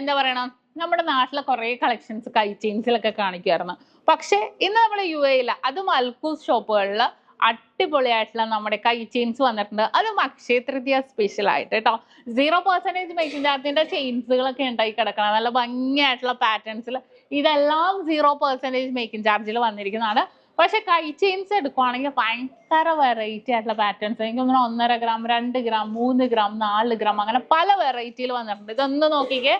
എന്താ പറയണം? നമ്മുടെ നാട്ടിലെ കുറെ കളക്ഷൻസ് കൈ ചെയിൻസിലൊക്കെ കാണിക്കുമായിരുന്നു പക്ഷെ ഇന്ന് നമ്മൾ യു എയില അതും അൽക്കൂസ് ഷോപ്പുകളിൽ അടിപൊളിയായിട്ടുള്ള നമ്മുടെ കൈ ചെയിൻസ് വന്നിട്ടുണ്ട്. അതും അക്ഷയ തൃതീയ സ്പെഷ്യൽ ആയിട്ട് കേട്ടോ. സീറോ പെർസെന്റേജ് മേക്കിംഗ് ചാർജിന്റെ ചെയിൻസുകളൊക്കെ ഉണ്ടായി കിടക്കണം. നല്ല ഭംഗിയായിട്ടുള്ള പാറ്റേൺസിൽ ഇതെല്ലാം സീറോ പെർസെന്റേജ് മേക്കിംഗ് ചാർജിൽ വന്നിരിക്കുന്നതാണ്. പക്ഷെ കൈ ചെയിൻസ് എടുക്കുവാണെങ്കിൽ ഭയങ്കര വെറൈറ്റി ആയിട്ടുള്ള പാറ്റേൺസ് എനിക്ക് തോന്നുന്നു ഒന്നര ഗ്രാം രണ്ട് ഗ്രാം മൂന്ന് ഗ്രാം നാല് ഗ്രാം അങ്ങനെ പല വെറൈറ്റിയിൽ വന്നിട്ടുണ്ട്. ഇതൊന്ന് നോക്കിക്കേ.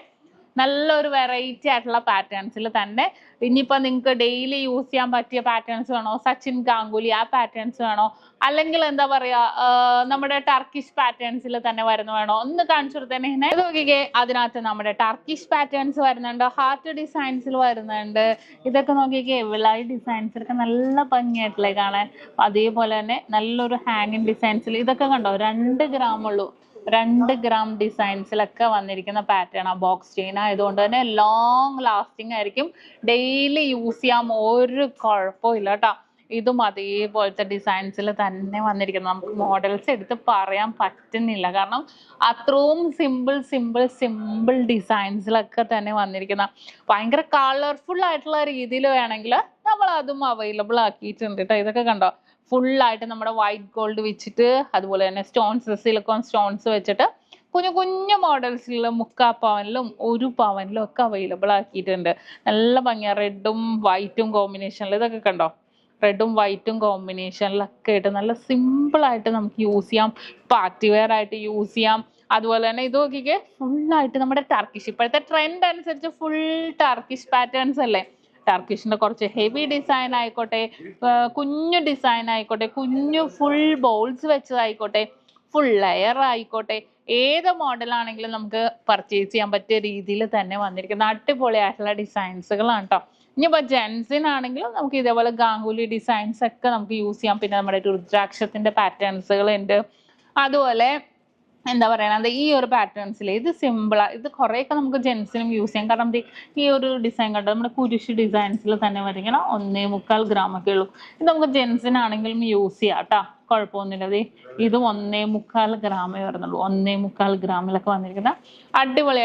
നല്ലൊരു വെറൈറ്റി ആയിട്ടുള്ള പാറ്റേൺസിൽ തന്നെ. ഇനിയിപ്പോൾ നിങ്ങൾക്ക് ഡെയിലി യൂസ് ചെയ്യാൻ പറ്റിയ പാറ്റേൺസ് വേണോ? സച്ചിൻ ഗാംഗുലി ആ പാറ്റേൺസ് വേണോ? അല്ലെങ്കിൽ എന്താ പറയാ ആഹ് നമ്മുടെ ടർക്കിഷ് പാറ്റേൺസിൽ തന്നെ വരുന്ന വേണോ? ഒന്ന് കാണിച്ചു കൊടുത്തേനെ നോക്കിക്കേ അതിനകത്ത് നമ്മുടെ ടർക്കിഷ് പാറ്റേൺസ് വരുന്നുണ്ട് ഹാർട്ട് ഡിസൈൻസിൽ വരുന്നുണ്ട്. ഇതൊക്കെ നോക്കിക്കേ വിളായി ഡിസൈൻസിലൊക്കെ നല്ല ഭംഗിയായിട്ടുള്ള കാണാൻ. അതേപോലെ തന്നെ നല്ലൊരു ഹാങ്ങിങ് ഡിസൈൻസിൽ ഇതൊക്കെ കണ്ടോ? രണ്ട് ഗ്രാം ഉള്ളൂ. രണ്ട് ഗ്രാം ഡിസൈൻസിലൊക്കെ വന്നിരിക്കുന്ന പാറ്റേൺ ആ ബോക്സ് ചെയിൻ ആയതുകൊണ്ട് തന്നെ ലോങ് ലാസ്റ്റിംഗ് ആയിരിക്കും. ഡെയിലി യൂസ് ചെയ്യാം ഒരു കുഴപ്പമില്ല കേട്ടോ ഇതും അതേപോലത്തെ ഡിസൈൻസിൽ തന്നെ വന്നിരിക്കുന്നത് നമുക്ക് മോഡൽസ് എടുത്ത് പറയാൻ പറ്റുന്നില്ല. കാരണം അത്രയും സിമ്പിൾ സിമ്പിൾ സിമ്പിൾ ഡിസൈൻസിലൊക്കെ തന്നെ വന്നിരിക്കുന്ന ഭയങ്കര കളർഫുൾ ആയിട്ടുള്ള രീതിയിൽ വേണമെങ്കിൽ നമ്മൾ അതും അവൈലബിൾ ആക്കിയിട്ടുണ്ട് കേട്ടോ ഇതൊക്കെ കണ്ടോ? ആയിട്ട് നമ്മുടെ വൈറ്റ് ഗോൾഡ് വെച്ചിട്ട് അതുപോലെ തന്നെ സ്റ്റോൺസ് സിലിക്കോൺ സ്റ്റോൺസ് വെച്ചിട്ട് കുഞ്ഞു കുഞ്ഞു മോഡൽസിൽ മുക്കാ പവനിലും ഒരു പവനിലും ഒക്കെ അവൈലബിൾ ആക്കിയിട്ടുണ്ട്. നല്ല ഭംഗിയാ. റെഡും വൈറ്റും കോമ്പിനേഷനിൽ ഇതൊക്കെ കണ്ടോ? റെഡും വൈറ്റും കോമ്പിനേഷനിലൊക്കെ ആയിട്ട് നല്ല simple ആയിട്ട് നമുക്ക് യൂസ് ചെയ്യാം. പാർട്ടി വെയർ ആയിട്ട് യൂസ് ചെയ്യാം. അതുപോലെ തന്നെ ഇത് നോക്കിക്കേ ആയിട്ട് നമ്മുടെ ടർക്കിഷ് ഇപ്പോഴത്തെ ട്രെൻഡ് അനുസരിച്ച് ഫുൾ ടർക്കിഷ് പാറ്റേൺസ് അല്ലേ? ടർക്കിഷിന്റെ കുറച്ച് ഹെവി ഡിസൈൻ ആയിക്കോട്ടെ കുഞ്ഞു ഡിസൈൻ ആയിക്കോട്ടെ കുഞ്ഞു ഫുൾ ബോൾസ് വെച്ചതായിക്കോട്ടെ ഫുൾ ലെയർ ആയിക്കോട്ടെ ഏത് മോഡലാണെങ്കിലും നമുക്ക് പർച്ചേസ് ചെയ്യാൻ പറ്റിയ രീതിയിൽ തന്നെ വന്നിരിക്കുന്ന. അടിപൊളിയായിട്ടുള്ള ഡിസൈൻസുകളാണ് കേട്ടോ ഇനിയിപ്പോൾ ജെൻസിനാണെങ്കിലും നമുക്ക് ഇതേപോലെ ഗാംഗുലി ഡിസൈൻസ് ഒക്കെ നമുക്ക് യൂസ് ചെയ്യാം. പിന്നെ നമ്മുടെ രുദ്രാക്ഷത്തിന്റെ പാറ്റേൺസുകൾ ഉണ്ട് അതുപോലെ എന്താ പറയണത് ഈ ഒരു പാറ്റേൺസിൽ ഇത് സിമ്പിളാ ഇത് കുറേയൊക്കെ നമുക്ക് ജെൻസിനും യൂസ് ചെയ്യാം. കാരണം ഈ ഒരു ഡിസൈൻ കണ്ടത് നമ്മുടെ കുരിശ് ഡിസൈൻസിൽ തന്നെ വരികണം ഒന്നേ മുക്കാൽ ഗ്രാമൊക്കെ ഉള്ളൂ. ഇത് നമുക്ക് ജെൻസിനാണെങ്കിലും യൂസ് ചെയ്യാം കേട്ടോ കുഴപ്പമൊന്നുമില്ല ഇതും ഒന്നേ മുക്കാൽ ഗ്രാമേ വരുന്നുള്ളൂ ഒന്നേ മുക്കാൽ ഗ്രാമിലൊക്കെ വന്നിരിക്കുന്ന അടിപൊളിയായിട്ട്